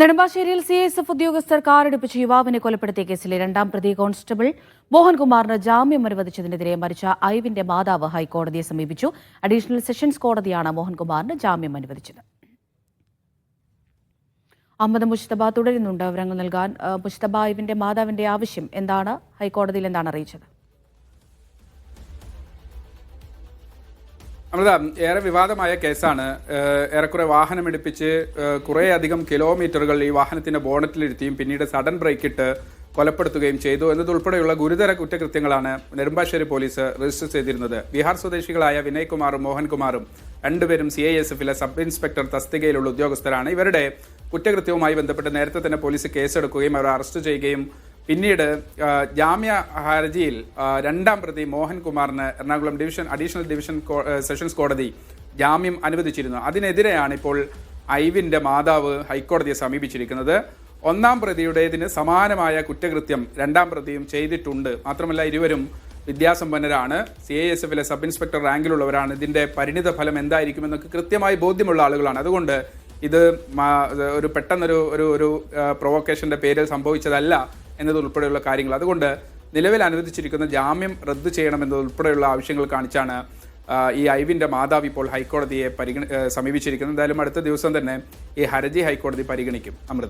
നെടുമ്പാശ്ശേരിയിൽ C S F ഉദ്യോഗസ്ഥർ കാറെടുപ്പിച്ച് യുവാവിനെ കൊലപ്പെടുത്തിയ കേസിലെ രണ്ടാം പ്രതി കോൺസ്റ്റബിൾ മോഹൻകുമാറിന് ജാമ്യം അനുവദിച്ചതിനെതിരെ മരിച്ച ഐവിന്റെ മാതാവ് ഹൈക്കോടതിയെ സമീപിച്ചു. അഡീഷണൽ സെഷൻസ് കോടതിയാണ് മോഹൻകുമാറിന് ജാമ്യം അനുവദിച്ചത്. അഹമ്മദ് മുഷ്തബ തുടരുന്നുണ്ട് വിവരങ്ങൾ നൽകാൻ. മുഷ്തബ ഐവിന്റെ മാതാവിന്റെ ആവശ്യം എന്താണ്? ഹൈക്കോടതിയിൽ എന്താണ് അറിയിച്ചത്? അമൃത ഏറെ വിവാദമായ കേസാണ്. ഏറെക്കുറെ വാഹനമെടുപ്പിച്ച് കുറേയധികം കിലോമീറ്ററുകൾ ഈ വാഹനത്തിന്റെ ബോണറ്റിലിരുത്തിയും പിന്നീട് സഡൻ ബ്രേക്ക് ഇട്ട് കൊലപ്പെടുത്തുകയും ചെയ്തു എന്നതുൾപ്പെടെയുള്ള ഗുരുതര കുറ്റകൃത്യങ്ങളാണ് നെടുമ്പാശ്ശേരി പോലീസ് രജിസ്റ്റർ ചെയ്തിരുന്നത്. ബീഹാർ സ്വദേശികളായ വിനയ്കുമാറും മോഹൻകുമാറും രണ്ടുപേരും സി ഐ എസ് എഫിലെ സബ് ഇൻസ്പെക്ടർ തസ്തികയിലുള്ള ഉദ്യോഗസ്ഥരാണ്. ഇവരുടെ കുറ്റകൃത്യവുമായി ബന്ധപ്പെട്ട് നേരത്തെ തന്നെ പോലീസ് കേസെടുക്കുകയും അവർ അറസ്റ്റ് ചെയ്യുകയും പിന്നീട് ജാമ്യ ഹർജിയിൽ രണ്ടാം പ്രതി മോഹൻകുമാറിന് Ernakulam division additional division sessions കോടതി ജാമ്യം അനുവദിച്ചിരുന്നു. അതിനെതിരെയാണ് ഇപ്പോൾ ഐവിന്റെ മാതാവ് ഹൈക്കോടതിയെ സമീപിച്ചിരിക്കുന്നത്. ഒന്നാം പ്രതിയുടേതിന് സമാനമായ കുറ്റകൃത്യം രണ്ടാം പ്രതിയും ചെയ്തിട്ടുണ്ട്. മാത്രമല്ല ഇരുവരും വിദ്യാസമ്പന്നരാണ്. സി ഐ എസ് എഫിലെ സബ് ഇൻസ്പെക്ടർ റാങ്കിലുള്ളവരാണ്. ഇതിന്റെ പരിണിത ഫലം എന്തായിരിക്കുമെന്നൊക്കെ കൃത്യമായി ബോധ്യമുള്ള ആളുകളാണ്. അതുകൊണ്ട് ഇത് ഒരു പെട്ടെന്നൊരു ഒരു ഒരു പ്രൊവോക്കേഷന്റെ പേരിൽ സംഭവിച്ചതല്ല. എന്നതുൾപ്പെടെയുള്ള കാര്യങ്ങൾ. അതുകൊണ്ട് നിലവിൽ അനുവദിച്ചിരിക്കുന്ന ജാമ്യം റദ്ദു ചെയ്യണമെന്നതുൾപ്പെടെയുള്ള ആവശ്യങ്ങൾ കാണിച്ചാണ് ഈ ഐവിന്റെ മാതാവ് ഇപ്പോൾ ഹൈക്കോടതിയെ പരിഗണി സമീപിച്ചിരിക്കുന്നത്. എന്തായാലും അടുത്ത ദിവസം തന്നെ ഈ ഹർജി ഹൈക്കോടതി പരിഗണിക്കും. അമൃത.